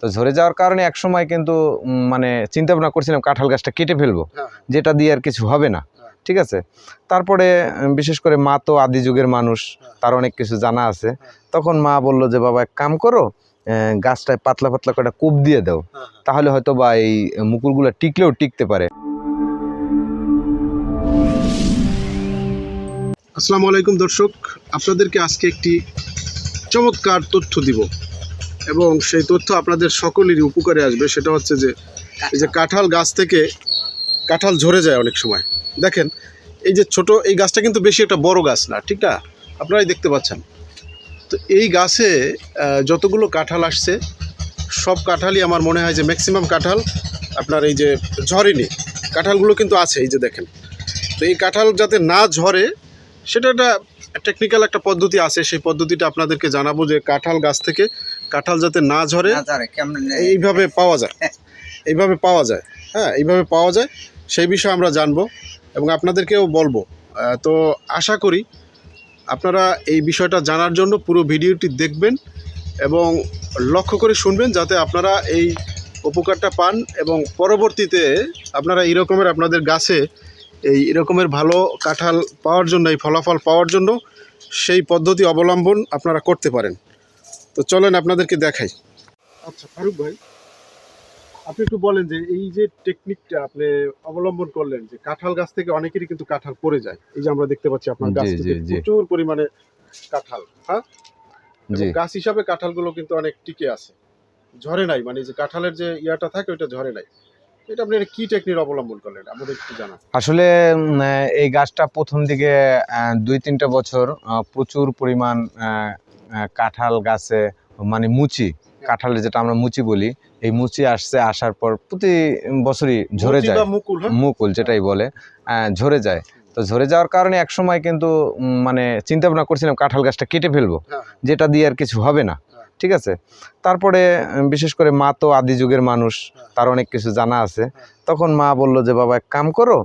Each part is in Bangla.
তো ঝরে যাওয়ার কারণে এক সময় কিন্তু মানে চিন্তা ভাবনা করছিলাম কাঁঠাল গাছটা কেটে ফেলব হ্যাঁ যেটা দিয়ে আর কিছু হবে না হ্যাঁ। ঠিক আছে তারপরে বিশেষ করে মা তো আদি যুগের মানুষ হ্যাঁ। তার অনেক কিছু জানা আছে। তখন মা বলল যে বাবা এক কাম করো গাছটায় পাতলা পাতলা করে কোপ দিয়ে দাও। তাহলে হয়তো বা এই মুকুলগুলো টিকলেও টিকতে পারে আসসালামু আলাইকুম দর্শক আপনাদেরকে আজকে একটি চমৎকার তথ্য দিব এবং সেই তথ্য আপনাদের সকলেরই উপকারে আসবে, সেটা হচ্ছে যে এই যে কাঁঠাল গাছ থেকে কাঁঠাল ঝরে যায় অনেক সময়। দেখেন, এই যে ছোট, এই গাছটা কিন্তু বেশি একটা বড় গাছ না, ঠিক না? আপনারাই দেখতে পাচ্ছেন। তো এই গাছে যতগুলো কাঁঠাল আসছে, সব কাঁঠালই আমার মনে হয় যে ম্যাক্সিমাম কাঁঠাল আপনার এই যে ঝরেনি। কাঁঠালগুলো কিন্তু আছে, এই যে দেখেন। তো এই কাঁঠাল যাতে না ঝরে, সেটা একটা টেকনিক্যাল একটা পদ্ধতি আছে। সেই পদ্ধতিটা আপনাদেরকে জানাব যে কাঁঠাল গাছ থেকে কাঁঠাল যাতে না ঝরে এইভাবে পাওয়া যায়। এইভাবে পাওয়া যায়। হ্যাঁ এইভাবে পাওয়া যায়। সেই বিষয়ে আমরা জানব এবং আপনাদেরকেও বলব। তো আশা করি আপনারা এই বিষয়টা জানার জন্য পুরো ভিডিওটি দেখবেন এবং লক্ষ্য করে শুনবেন যাতে আপনারা এই উপকারটা পান এবং পরবর্তীতে আপনারা এই রকমের আপনাদের গাছে এই এরকমের ভালো কাঁঠাল পাওয়ার জন্য এই ফলাফল পাওয়ার জন্য সেই পদ্ধতি অবলম্বন আপনারা করতে পারেন। তো চলেন আপনাদেরকে দেখাই। আচ্ছা ফারুক ভাই আপনি একটু বলেন যে এই যে টেকনিকটা আপনি অবলম্বন করলেন যে কাঁঠাল গাছ থেকে অনেকেরই কিন্তু কাঁঠাল পড়ে যায়। এই যে আমরা দেখতে পাচ্ছি আপনার গাছ থেকে। প্রচুর পরিমাণে কাঁঠাল হ্যাঁ? গাছ হিসাবে কাঁঠালগুলো কিন্তু অনেক টিকে আছে। ঝরে নাই মানে যে কাঁঠালের যে ইয়াটা থাকে ওইটা ঝরে নাই। এটা আপনি কি টেকনিক অবলম্বন করলেন? আমাদের একটু জানান। আসলে আহ, এই গাছটা প্রথম দিকে আহ, দুই তিনটা বছর আহ, প্রচুর পরিমাণ কাঁঠাল গাছে মানে মুচি কাঁঠালের যেটা আমরা মুচি বলি এই মুচি আসছে আসার পর প্রতি বছরই ঝরে যায়। মুকুল হ্যাঁ? মুকুল যেটাই বলে ঝরে যায়। তো ঝরে যাওয়ার কারণে এক সময় কিন্তু মানে চিন্তা ভাবনা করছিলাম কাঁঠাল গাছটা কেটে ফেলব। হ্যাঁ যেটা দিয়ে আর কিছু হবে না হ্যাঁ। ঠিক আছে? তারপরে বিশেষ করে মা তো আদি যুগের মানুষ হ্যাঁ। তার অনেক কিছু জানা আছে। হ্যাঁ। তখন মা বলল যে বাবা এক কাম করো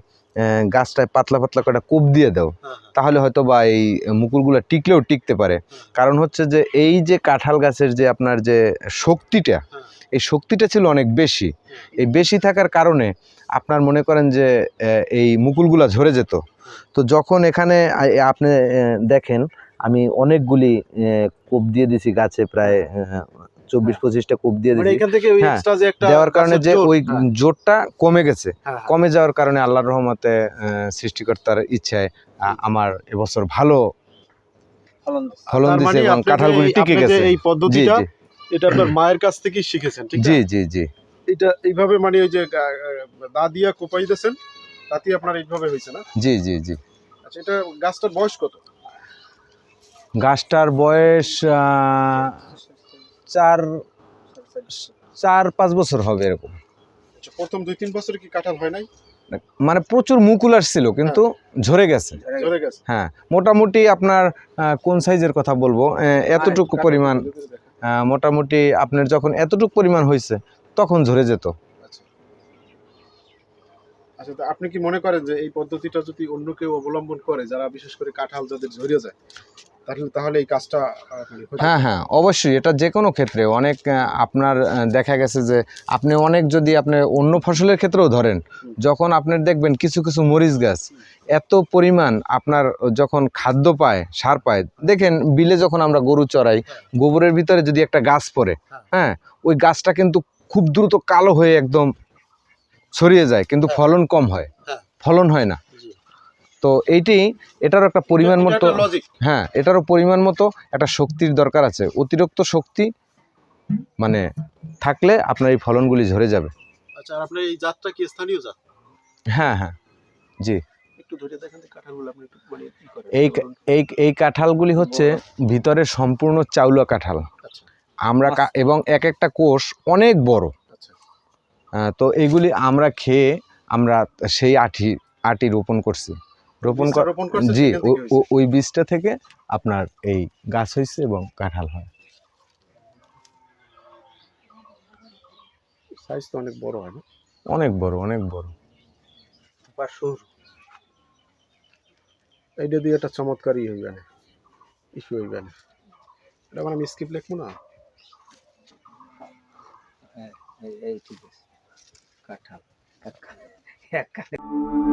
গাছটায় পাতলা পাতলা করে কোপ দিয়ে দাও হ্যাঁ তাহলে হয়তো বা এই মুকুলগুলো টিকলেও টিকতে পারে। কারণ হচ্ছে যে এই যে কাঁঠাল গাছের যে আপনার যে শক্তিটা হ্যাঁ। এই শক্তিটা ছিল অনেক বেশি। এই বেশি থাকার কারণে আপনার মনে করেন যে এই মুকুলগুলা ঝরে যেত। তো যখন এখানে আপনি দেখেন আমি অনেকগুলি কোপ দিয়ে দিছি গাছে প্রায় চব্বিশ পঁচিশটা কোপ দিয়ে মানে হ্যাঁ, দেওয়ার কারণে যে ওই হ্যাঁ, জোরটা কমে গেছে। হ্যাঁ, কমে যাওয়ার কারণে আল্লাহর রহমতে সৃষ্টিকর্তার ইচ্ছায় আমার এবছর ভালো ফলন দিছে। মানে এবং কাঁঠালগুলি টিকে গেছে। এই পদ্ধতিটা এটা আপনার মায়ের কাছ শিখেছেন ঠিক জি জি জি। এটা এইভাবে মানে ওই যে দা দিয়া কোপাই তাতে আপনার এইভাবে হয়েছে না? জি জি জি। আচ্ছা এটা গাছটার বয়স কত? গাছটার বয়স আহ, চার চার পাঁচ বছর হবে এরকম। আচ্ছা, প্রথম দুই তিন বছর কি কাঁঠাল হয় নাই? মানে প্রচুর মুকুল আসছিল কিন্তু ঝরে গেছে। হ্যাঁ মোটামুটি আপনার কোন সাইজের কথা বলব? এতটুকু পরিমাণ মোটামুটি আপনার যখন এতটুকু পরিমাণ হয়েছে তখন ঝরে যেত। আচ্ছা। আচ্ছা আপনি কি মনে করেন যে এই পদ্ধতিটা যদি অন্য কেউ অবলম্বন করে যারা বিশেষ করে কাঁঠাল যাদের ঝরিয়ে যায় তাহলে এই কাজটা মানে হ্যাঁ হ্যাঁ অবশ্যই এটা যে কোনো ক্ষেত্রে অনেক আপনার দেখা গেছে যে আপনি অনেক যদি আপনি অন্য ফসলের ক্ষেত্রেও ধরেন যখন আপনার দেখবেন কিছু কিছু মরিচ গাছ এত পরিমাণ আপনার যখন খাদ্য পায় সার পায় দেখেন বিলে যখন আমরা গরু চড়াই গোবরের ভিতরে যদি একটা গাছ পড়ে হ্যাঁ ওই গাছটা কিন্তু খুব দ্রুত কালো হয়ে একদম ছড়িয়ে যায় কিন্তু হ্যাঁ। ফলন কম হয় হ্যাঁ। ফলন হয় না। তো এইটি এটারও একটা পরিমাণ মতো হ্যাঁ এটারও পরিমাণ মতো একটা শক্তির দরকার আছে। অতিরিক্ত শক্তি মানে থাকলে আপনার এই ফলনগুলি ঝরে যাবে। আচ্ছা আপনার এই জাতটা কি স্থানীয় জাত? হ্যাঁ হ্যাঁ। জি। এই এই এই কাঁঠালগুলি হচ্ছে ভিতরে সম্পূর্ণ চাউলা কাঁঠাল। আচ্ছা। আমরা এবং এক একটা কোষ অনেক বড়। আচ্ছা। তো এইগুলি আমরা খেয়ে আমরা সেই আঠি আটি রোপণ করছি। রোপণ জি ওই বীজটা থেকে আপনার এই গাছ হয়েছে এবং কাঁঠাল হয়। সাইজ তো অনেক বড় হয় না? অনেক বড় অনেক বড়। সরু এইটা দিয়ে একটা চমৎকারই হইবে না ইস্যু হইবে না এটা মানে আমি স্কিপ লিখব না? এই- এই ঠিক আছে। কাঁঠাল। এক কাঁঠাল। এক কাঁঠাল।